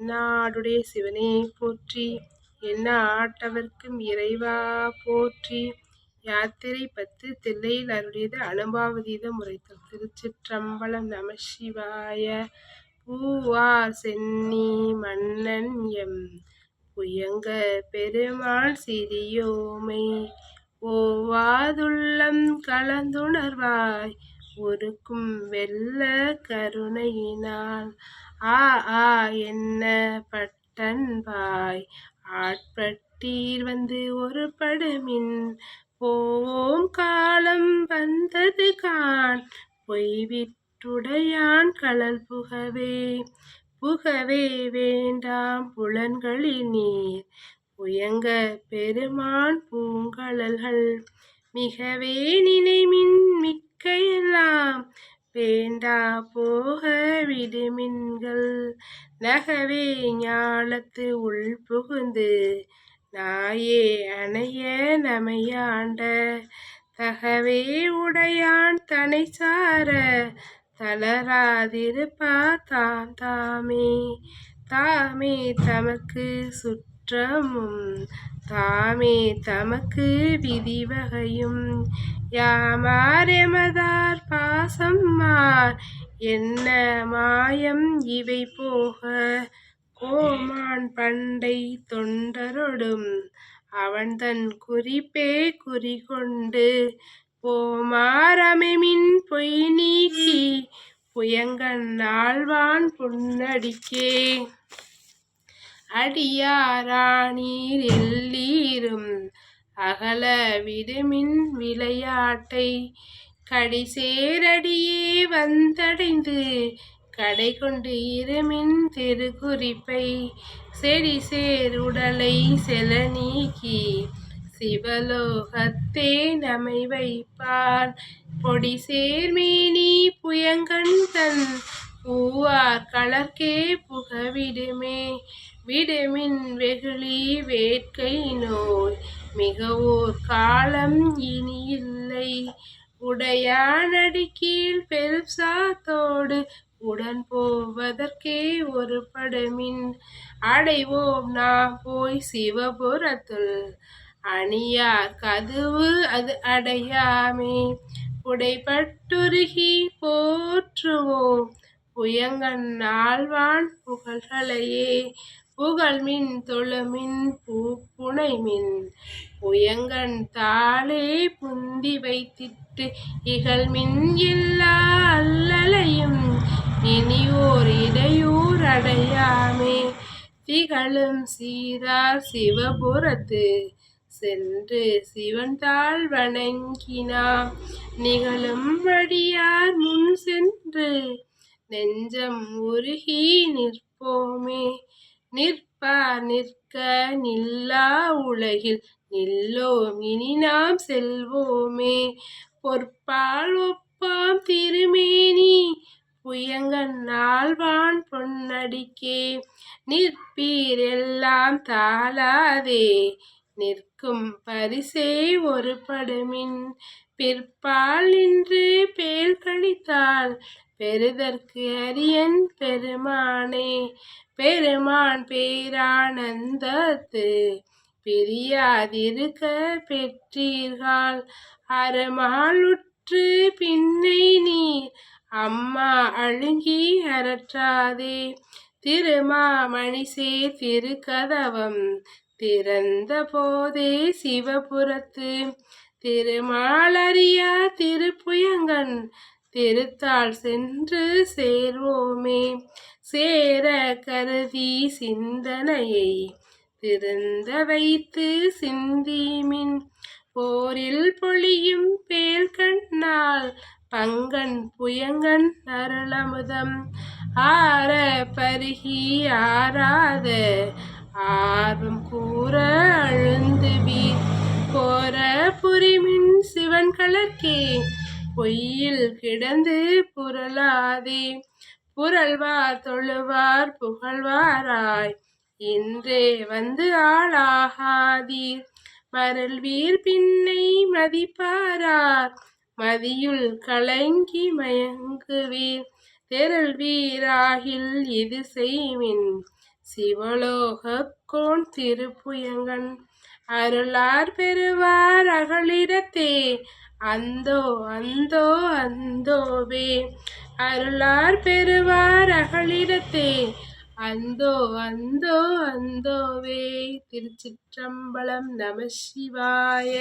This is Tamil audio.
என்னாடுடைய சிவனே போற்றி. என்ன ஆட்டவர்க்கும் இறைவா போற்றி. யாத்திரை பத்து தில்லையில் அருளியது அனுபாவதீதம் உரைத்தல் திருச்சிற்றம்பலம் நம சிவாய. பூவார் சென்னி மன்னன் எம். புயங்க பெருமாள் சிறியோமை. ஓவாதுள்ளம் கலந்துணர்வாய். ஒருக்கும் வெள்ள கருணையினால். ஆ ஆ என்ன பட்டன்பாய் ஆட்பட்டீர் வந்து ஒரு படுமின். போவோம் காலம் வந்தது கான் பொய்விட்டுடையான் கலல் புகவே. புகவே வேண்டாம் புலன்களில் நீர். புயங்க பெருமான் பூங்கழல்கள். மிகவே நினைமின் மிக்கையெல்லாம் வேண்டா போக விடுமின்கள் நகவே ஞாலத்து உள் புகுந்து நாயே அணைய நமையாண்ட. தகவே உடையான் தனை சார தளராதிருப்பா தாம் தாமே. தாமே தமக்கு சுற்றமும் தாமே தமக்கு விதிவகையும் யாமார் எமதார் பாசம்மார்? என்ன மாயம் இவை போக? கோமான் பண்டை தொண்டரொடும். அவன்தன் குறிப்பே குறிகொண்டு. போமாரமெமின் பொய் நீக்கி. புயங்கன் ஆழ்வான் புன்னடிக்கே. அடியாராணீர் எல்லீரும். அகல விடுமின் விளையாட்டை கடிசேரடியே வந்தடைந்து கடை கொண்டு இருமின் திருக்குறிப்பை செடி சேர் உடலை செல நீக்கி சிவலோகத்தே நமை வைப்பார். பொடி சேர்மேனி புயங்கண் தன் பூவார் கலர்க்கே புகவிடுமே. விடுமின் வெகுளி வேட்கை நோய். மிகவோர் காலம் இனியில்லை. உடையானடி கீழ் பெருசாத்தோடு உடன் போவதற்கே ஒரு படமின். அடைவோம் நாம் போய் சிவபுரத்துள். அணியார் கதவு அது அடையாமே. புடைப்பட்டுருகி போற்றுவோம். புயங்கன் ஆழ்வான் புகழ்களையே. புகழ்மின் தொழுமின் பூ பூப்புனைமின் புயங்கன் தாளே புந்தி வைத்திட்டு இகழ்மின் எல்லா அல்லலையும் இனியோர் இடையூர் அடையாமே. திகழும் சீரார் சிவபுரத்து சென்று சிவன்தாள் வணங்கினாம் நிகழும் வழியார் முன் சென்று நெஞ்சம் உருகி நிற்போமே. நிற்பார் நிற்க நில்லா உலகில் நில்லோம் இனி நாம் செல்வோமே. பொற்பால் ஒப்பாம் திருமேனி புயங்கன் ஆழ்வான் பொன்னடிக்கே. நிற்பீர் எல்லாம் தாளாதே நிற்கும் பரிசே ஒரு படுமின். பிற்பால் நின்று பேல் கழித்தால் பெறுதற்கு அரியன் பெருமானே. பெருமான் பேரானந்தத்து பிரியாதிருக்க பெற்றீர்கள் அறமாளுற்று பின்னை நீர் அம்மா அழுங்கி அறற்றாதே. திருமாமணிசே திருக்கதவம் திறந்த போதே சிவபுரத்து. திருமாலரியா திருப்புயங்கன் திருத்தாள் சென்று சேர்வோமே. சேர கருதி சிந்தனையை திறந்த வைத்து சிந்தீமின். போரில் பொழியும் பேல் கண்ணால் பங்கன் புயங்கன் அருளமுதம். ஆற பருகி ஆராத ஆர்வம் கூ புரிமின் கலர்க்கே பொய்யில் கிடந்து புரளாதே. புரள்வார் தொழுவார் புகழ்வாராய். இன்றே வந்து ஆளாகாதீர். மருள்வீர் பின்னை மதிப்பாரார். மதியுள் கலங்கி மயங்குவீர். தெருள் வீராகில் இது செய்மின் சிவலோகக்கோன் திருப்புயங்கன். அருளார் பெறுவார் அகலிடத்தே. அந்தோ அந்தோ அந்தோவே. அருளார் பெறுவார் அகலிடத்தே. அந்தோ அந்தோ அந்தோவே. திருச்சிற்றம்பலம் நம சிவாய.